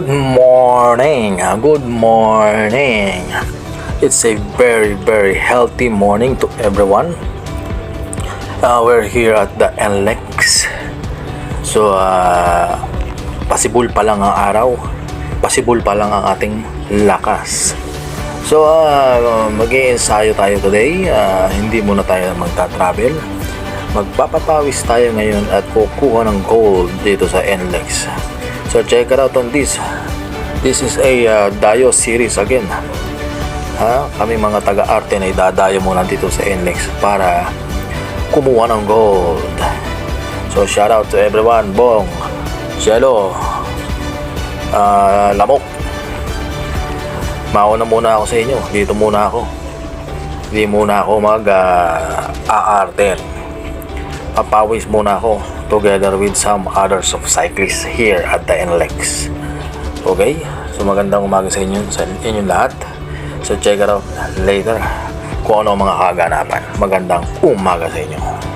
Good morning. Good morning. It's a very, very healthy morning to everyone. Uh, we're here at the NLEX. So, uh, possible pa lang ang araw. Possible pa lang ang ating lakas. So, uh, mag ensayo tayo today. Uh, hindi muna tayo magta-travel. Magpapapawis tayo ngayon at kukuha ng gold dito sa NLEX. So, check it out on this. This is a uh, Dayo series again. Ha? Kami mga taga-arte na idadayo muna dito sa NLEX para kumuha ng gold. So, shout out to everyone. Bong, Cielo, uh, Lamok. Mauna muna ako sa inyo. Dito muna ako. Hindi muna ako mag-aarte. Papawis muna ako together with some others of cyclists here at the NLEX. Okay? So magandang umaga sa inyo, sa inyong lahat. So check it out later kung ano ang mga kaganapan. Magandang umaga sa inyo.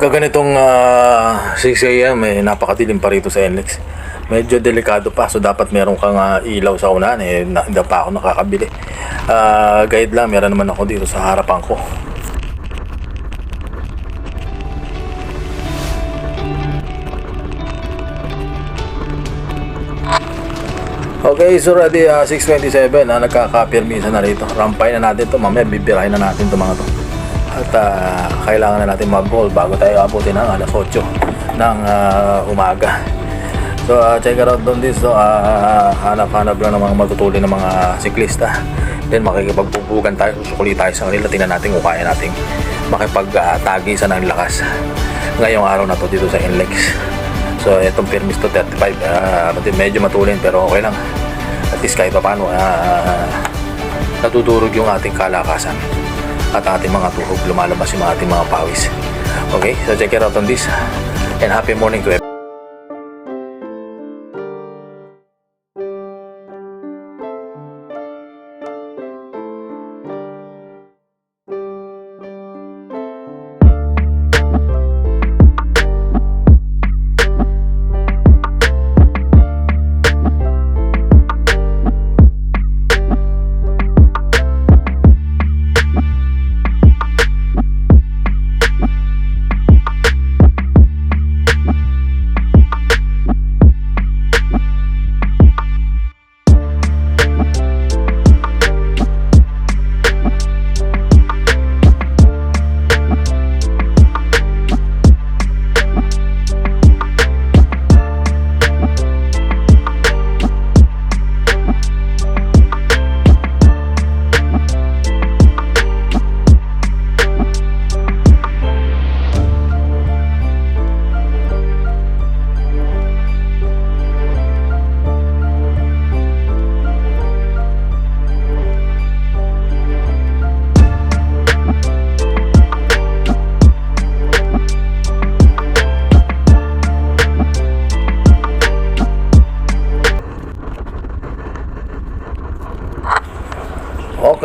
Pagka ganitong ah, 6 a.m. eh, napakadilim pa rito sa NLEX. Medyo delikado pa, so dapat meron kang ah, ilaw sa unahan. Eh, na, hindi pa ako nakakabili. Ah, guide lang, meron naman ako dito sa harapan ko. Okay, so ready, ah, 6.27, ah, nagkakapirmisa na rito. Rampay na natin to mamaya bibirahin na natin to mga to. At ah, kailangan na natin mag-goal bago tayo abutin ng alas 8 ng ah, umaga. So, ah, check out doon this. So, ah, hanap-hanap lang ng mga matutuli ng mga siklista. Then, makikipagpupugan tayo. Susukuli tayo sa kanila. Tingnan natin kung kaya natin makipag-tagi sa ng lakas. Ngayong araw na to dito sa NLEX. So, itong permis to 35. ah, medyo matulin pero okay lang. At least kahit pa paano, ah, natutulog yung ating kalakasan at ating mga tuhog lumalabas yung ating mga pawis. Okay, so check it out on this. And happy morning to everyone.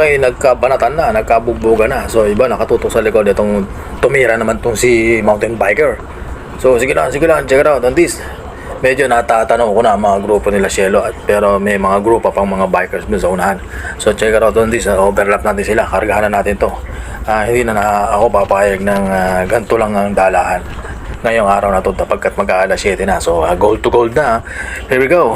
Okay, nagkabanatan na, nagkabubuga na. So, iba nakatutok sa likod itong tumira naman tong si mountain biker. So, sige lang, sige lang, check it out on this. Medyo natatanong ko na mga grupo nila Cielo at pero may mga grupo pang mga bikers dun sa unahan. So, check it out on this. Uh, overlap natin sila. Kargahan na natin to. Ah, hindi na, na ako papayag ng uh, ganito lang ang dalahan ngayong araw na to pagkat mag-aalas 7 na. So, ah, gold to gold na. Here we go.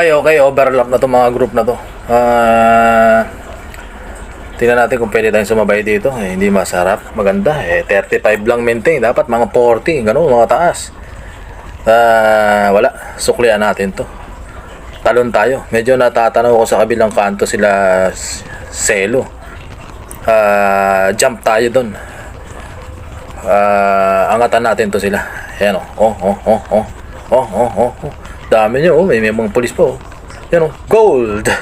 Okay, okay. Overlap na to mga group na to. Ah... tingnan natin kung pwede tayong sumabay dito. Eh, hindi masarap. Maganda. Eh, 35 lang maintain. Dapat mga 40. Ganun, mga taas. Ah, wala. Suklian natin to. Talon tayo. Medyo natatanaw ko sa kabilang kanto sila Selo. Ah, jump tayo doon. Ah, angatan natin to sila. Ayan oh. Oh, oh, oh, oh. Oh, oh, oh. oh. Dami nyo, oh. May, may mga pulis pa, oh. Yan, oh. Gold!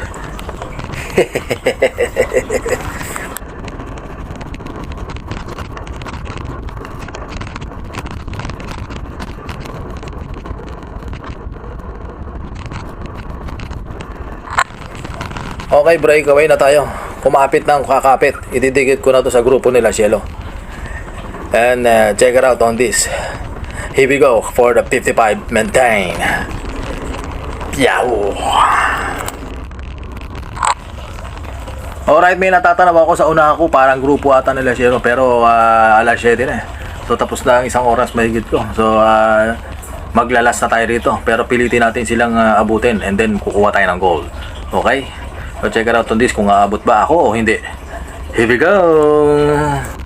Okay, breakaway na tayo. Kumapit na ang kakapit. Ididikit ko na to sa grupo nila, Cielo. And uh, check it out on this. Here we go for the 55 maintain. Yow! Alright, may natatanaw ako sa una ko. Parang grupo ata nila Cielo. Pero uh, alas 7 na eh. So tapos na ang isang oras mahigit ko. So uh, maglalas na tayo rito. Pero pilitin natin silang uh, abutin. And then kukuha tayo ng gold. Okay? So check it out on this kung aabot ba ako o hindi. Here we go!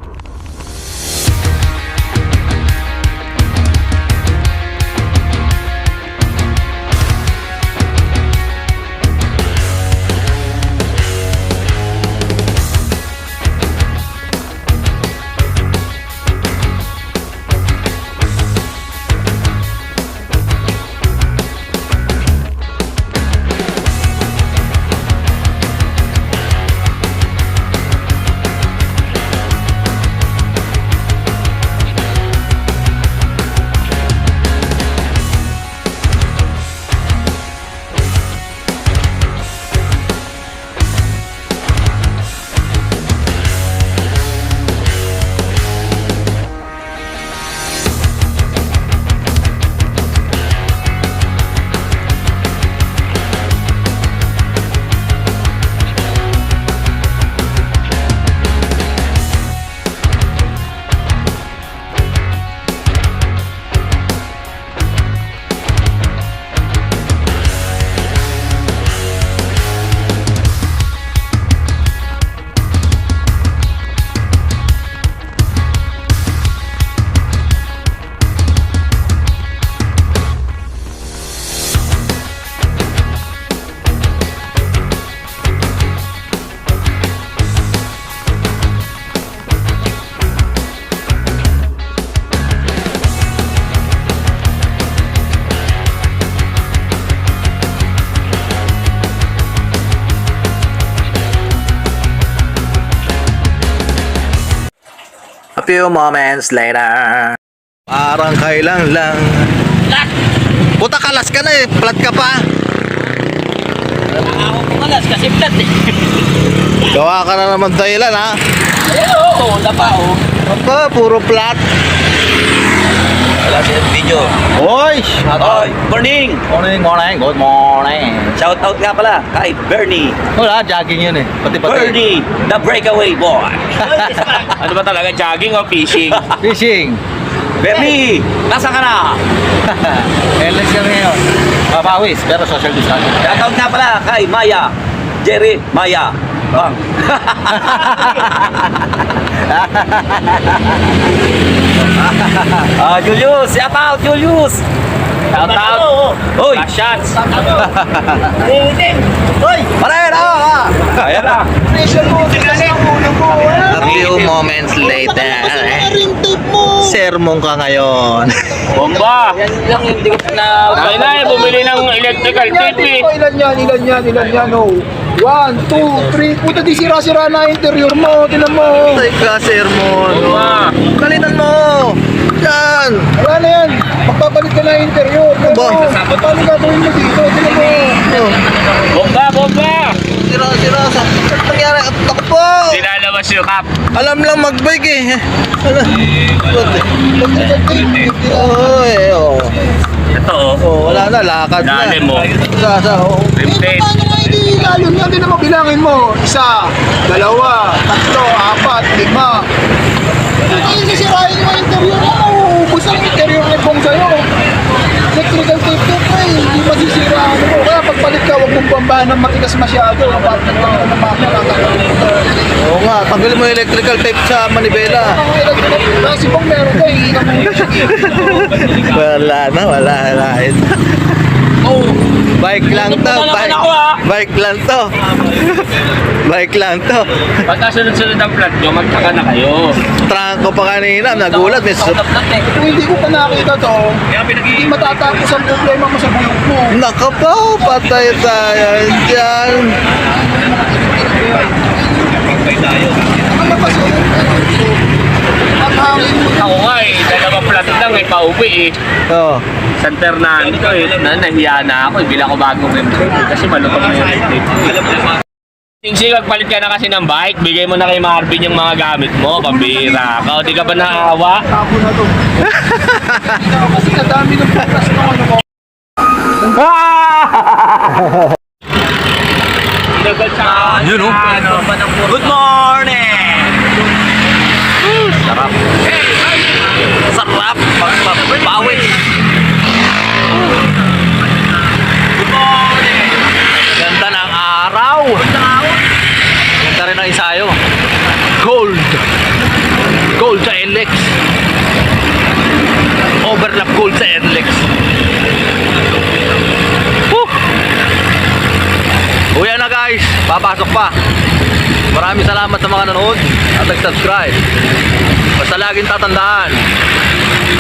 A few moments later. Parang kailan lang. Puta kalas ka na eh. Plat ka pa. Ako pumalas kasi flat eh. Gawa ka na naman dahilan ha. Eh, oo, dapa oh. Aba, puro plat. Wala siya video. Oy! Oy, morning! Morning, morning. Good morning. Shout out nga pala kay Bernie. Wala, jogging yun eh. Pati pati. Bernie, the breakaway boy. ano ba talaga, jogging o fishing? Fishing. Bernie, nasa ka na? LS kami ngayon. Papawis, pero social distancing. Shout out nga pala kay Maya. Jerry, Maya. Bang. Ah, Julius, shout out Julius. Shout out. Hoy. Shots. Hoy. Pare, na. Ayan na. A few moments later. Sermon ka ngayon. Bomba! Yan lang yung hindi ko na... Kailangan bumili ng electrical tape eh. Ilan yan, ilan yan, ilan yan, oh. One, two, three. Puta, di sira-sira na interior mo. Tinan mo. Ay ka, sermon. Bomba! Kalitan mo. Yan. Wala na yan. Magpapalit ka na interior. Ba? paano gagawin mo dito? Tinan mo. Bomba! Bomba! sira, sira. Sa nangyari. Takot po. Nilalabas yung. Alam lang magbike eh. Alam. Tape. Oy, oh. Ito oh. Oh, wala na, lakad na. Lalim mo. Sa, sa, oh. Eh, tape. paano nga hindi lalo niya? Hindi naman bilangin mo. Isa, dalawa, tatlo, apat, lima. Hindi sisirain mo yung interior mo. Ubus ang interior ni Bong sa'yo. Electrical tape tape pa eh. Hindi masisira ano mo. Kaya pag ka, huwag mong bambahan ng matigas masyado. Kapag nagpapalala ng makina, mo. Nga, tanggalin mo yung electrical tape sa manibela. Kasi kung meron ka, yung Wala na, wala na. Oh, Bike lang to, bike, ah. bike lang to. bike lang to. pagka sunod-sunod ang plat nyo, magtaka na kayo. Trangko pa kanina, nagulat. Su- Kung hindi ko pa nakita to, hindi matatapos ang problema mo sa bulog mo. Naka po, patay tayo dyan. Ano kasi, ang hangin mo Ako nga eh, dalawa plat lang eh, pauwi eh. Oo. San Fernando eh, na, nahiya na ako eh, bila ko bagong member eh, kasi malutong na yung member. Singsi, magpalit ka na kasi ng bike, bigay mo na kay Marvin yung mga gamit mo, pambira ka. O, di ka ba naawa? Tapo na to. Hindi na kasi kadami ng bukas ng ano mo. Yun o. Good morning! Sarap. Sarap! Pagpapawis! Good morning! Ganda ng araw. Ganda rin ang isayo. Gold. Gold sa NLEX. Overlap gold sa NLEX. Woo! Uya na guys, papasok pa. Maraming salamat sa mga nanood at nag-subscribe. Basta laging tatandaan,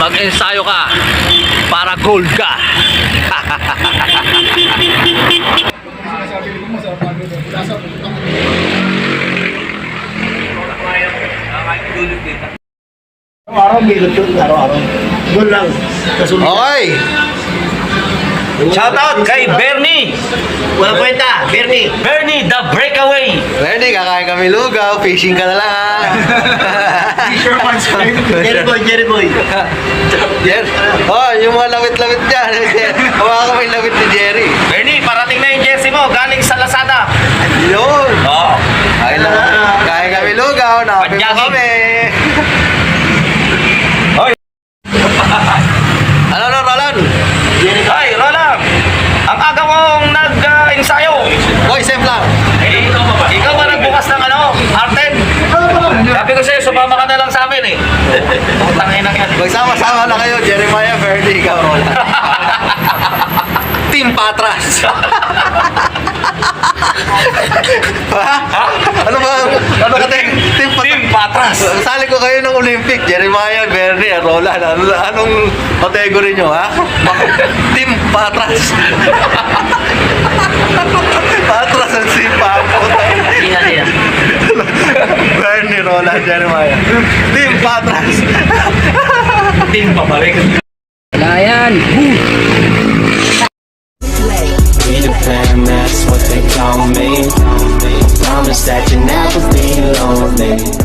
mag-ensayo ka para gold ka. Araw-araw may araw-araw. Doon lang. Okay. Shout out kay Bernie! Walang kwenta, Bernie. Bernie, the breakaway! Ready, kakain kami lugaw. Fishing ka na lang ha. Jerry boy, Jerry boy. Jer oh, yung mga lawit-lawit dyan. Hawakan ko yung lawit ni Jerry. Bernie, parating na yung jersey mo galing sa Lazada. Yun. Oo. Kain lang. Kain kami lugaw. Nakapin mo kami. Ha? Ano ba? Ano ka, Team Team Patras? Team Patras. Sali ko kayo ng Olympic, Jeremiah, Bernie, Roland. Ano, anong category nyo, ha? Team Patras. Patras ang sipa po. Bernie, Roland, Jeremiah. Team Patras. Team pabalik. Wala yan. Boom. and that's what they call me. I promise that you'll never be lonely.